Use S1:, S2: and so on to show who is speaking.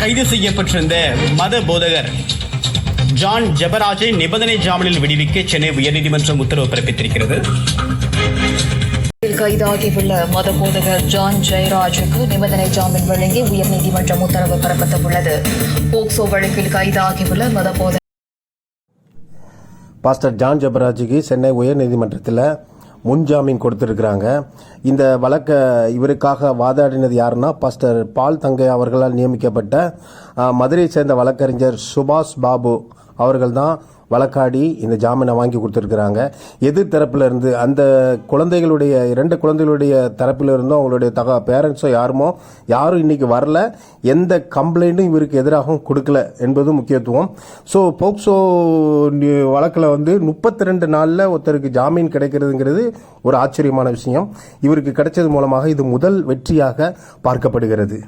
S1: கைது செய்யப்பட்டிருந்த மத போதகர் ஜான் ஜெபராஜை நிபந்தனை ஜாமீனில் விடுவிக்க சென்னை உயர்நீதிமன்றம் உத்தரவு பிறப்பித்திருக்கிறது.
S2: கைதாகியுள்ள மத போதகர் ஜான் ஜெயராஜுக்கு நிபந்தனை ஜாமீன் வழங்கி உயர்நீதிமன்றம் உத்தரவு பிறப்பித்துள்ளது. போக்சோ வழக்கில் கைதாகியுள்ள மத போதகர்
S3: பாஸ்டர் ஜான் ஜபராஜுக்கு சென்னை உயர்நீதிமன்றத்தில் முன்ஜாமீன் கொடுத்துருக்குறாங்க. இந்த வழக்கை இவருக்காக வாதாடினது யாருன்னா பாஸ்டர் பால் தங்கை அவர்களால் நியமிக்கப்பட்ட மதுரையை சேர்ந்த வழக்கறிஞர் சுபாஷ் பாபு. அவர்கள் தான் வழக்காடி இந்த ஜாமீனை வாங்கி கொடுத்துருக்குறாங்க. எதிர் தரப்புல இருந்து அந்த குழந்தைகளுடைய இரண்டு குழந்தைகளுடைய தரப்பில் இருந்தும் அவங்களுடைய தக பேரண்ட்ஸோ யாருமோ யாரும் இன்றைக்கி வரல. எந்த கம்ப்ளைண்ட்டும் இவருக்கு எதிராகவும் கொடுக்கல என்பது முக்கியத்துவம். ஸோ போக்சோ வழக்கில் வந்து முப்பத்தி ரெண்டு நாளில் ஒருத்தருக்கு ஜாமீன் கிடைக்கிறதுங்கிறது ஒரு ஆச்சரியமான விஷயம். இவருக்கு கிடைச்சது மூலமாக இது முதல் வெற்றியாக பார்க்கப்படுகிறது.